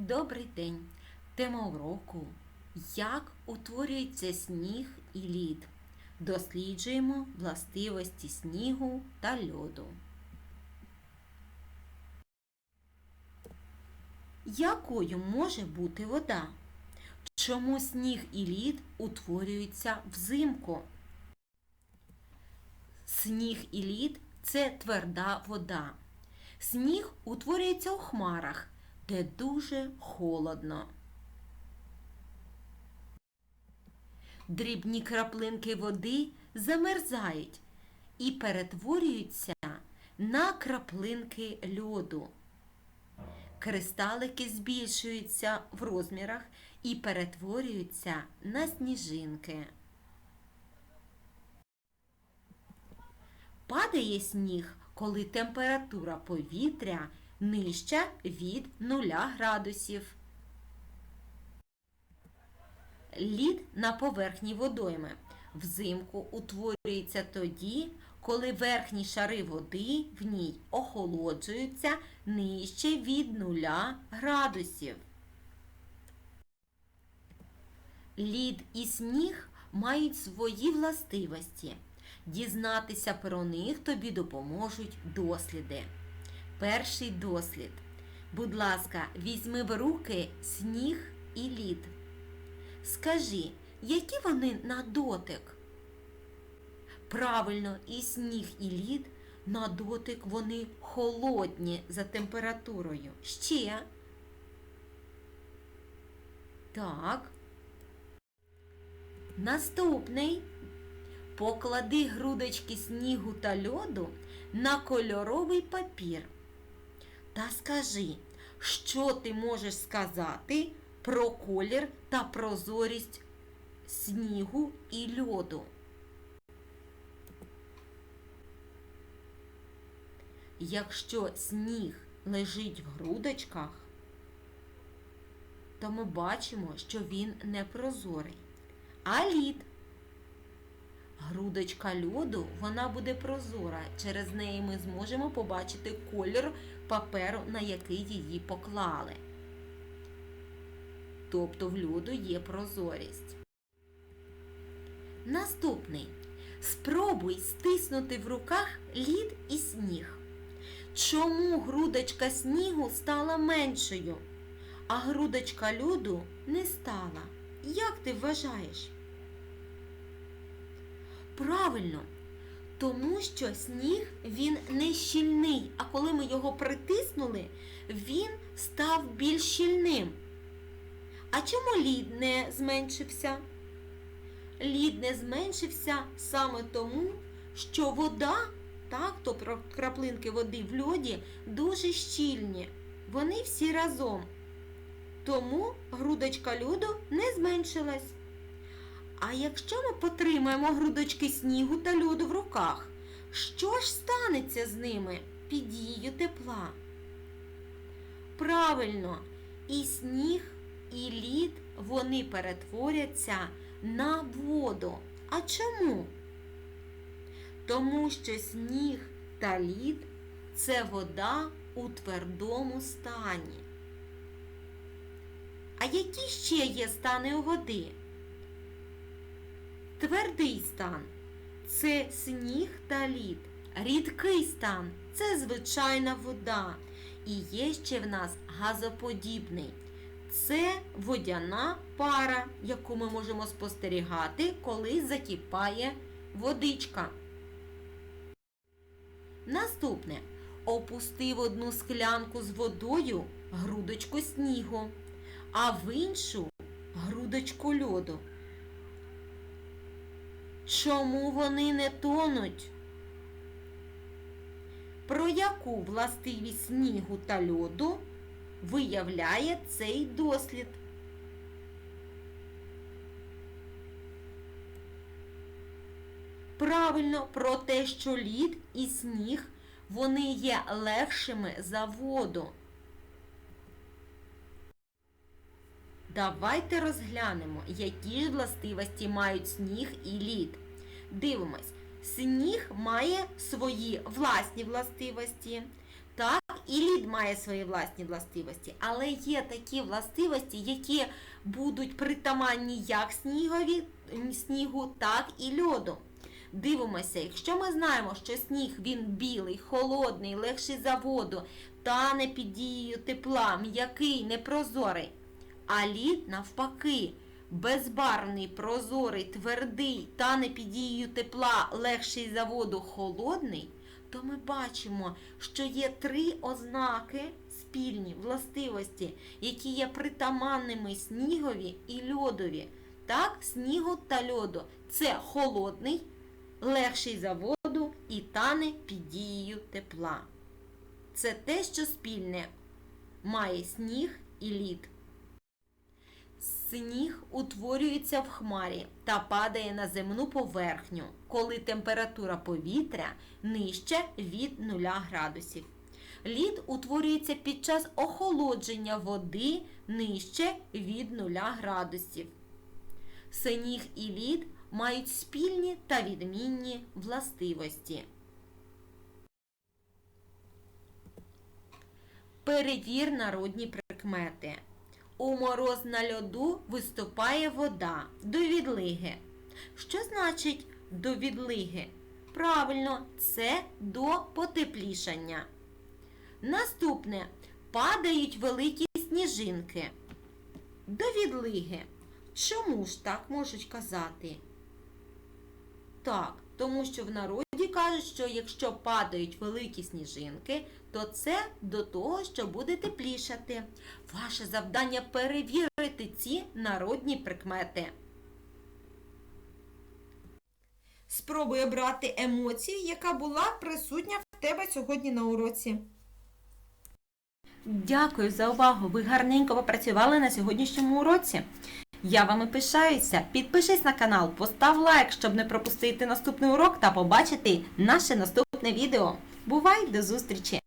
Добрий день! Тема уроку Як утворюється сніг і лід. Досліджуємо властивості снігу та льоду. Якою може бути вода? Чому сніг і лід утворюються взимку? Сніг і лід це тверда вода. Сніг утворюється у хмарах, де дуже холодно. Дрібні краплинки води замерзають і перетворюються на краплинки льоду. Кристалики збільшуються в розмірах і перетворюються на сніжинки. Падає сніг, коли температура повітря нижча від 0 градусів. Лід на поверхні водойми взимку утворюється тоді, коли верхні шари води в ній охолоджуються нижче від 0 градусів. Лід і сніг мають свої властивості. Дізнатися про них тобі допоможуть досліди. Перший дослід. Будь ласка, візьми в руки сніг і лід. Скажи, які вони на дотик? Правильно, і сніг, і лід на дотик вони холодні за температурою. Ще. Так. Наступний. Поклади грудочки снігу та льоду на кольоровий папір. Та скажи, що ти можеш сказати про колір та прозорість снігу і льоду. Якщо сніг лежить в грудочках, то ми бачимо, що він не прозорий. А лід Грудочка льоду, вона буде прозора. Через неї ми зможемо побачити колір паперу, на який її поклали. Тобто в льоду є прозорість. Наступний. Спробуй стиснути в руках лід і сніг. Чому грудочка снігу стала меншою, а грудочка льоду не стала? Як ти вважаєш? Правильно, тому що сніг він не щільний, а коли ми його притиснули, він став більш щільним. А чому лід не зменшився? Лід не зменшився саме тому, що вода, так, тобто краплинки води в льоді, дуже щільні. Вони всі разом. Тому грудочка льоду не зменшилась. А якщо ми потримаємо грудочки снігу та льоду в руках, що ж станеться з ними під дією тепла? Правильно, і сніг, і лід вони перетворяться на воду. А чому? Тому що сніг та лід це вода у твердому стані. А які ще є стани у води? Твердий стан це сніг та лід. Рідкий стан це звичайна вода. І є ще в нас газоподібний. Це водяна пара, яку ми можемо спостерігати, коли закипає водичка. Наступне. Опусти в одну склянку з водою грудочку снігу, а в іншу грудочку льоду. Чому вони не тонуть? Про яку властивість снігу та льоду виявляє цей дослід? Правильно про те, що лід і сніг вони є легшими за воду. Давайте розглянемо, які ж властивості мають сніг і лід. Дивимось, сніг має свої власні властивості, так і лід має свої власні властивості, але є такі властивості, які будуть притаманні як снігові, снігу, так і льоду. Дивимося, якщо ми знаємо, що сніг він білий, холодний, легший за воду, тане під дією тепла, м'який, непрозорий. А лід навпаки, безбарвний, прозорий, твердий, тане під дією тепла, легший за воду, холодний, то ми бачимо, що є три ознаки спільні властивості, які є притаманними снігові і льодові. Так, снігу та льоду. Це холодний, легший за воду і тане під дією тепла. Це те, що спільне має сніг і лід. Сніг утворюється в хмарі та падає на земну поверхню, коли температура повітря нижче від 0 градусів. Лід утворюється під час охолодження води нижче від 0 градусів. Сніг і лід мають спільні та відмінні властивості. Перевір народні прикмети. У мороз на льоду виступає вода до відлиги. Що значить до відлиги? Правильно, це до потеплішання. Наступне падають великі сніжинки. До відлиги. Чому ж так можуть казати? Так, тому що в народі кажуть, що якщо падають великі сніжинки, то це до того, що буде теплішати. Ваше завдання перевірити ці народні прикмети. Спробуй обрати емоцію, яка була присутня в тебе сьогодні на уроці. Дякую за увагу. Ви гарненько попрацювали на сьогоднішньому уроці. Я вами пишаюся. Підпишись на канал, постав лайк, щоб не пропустити наступний урок та побачити наше наступне відео. Бувай до зустрічі!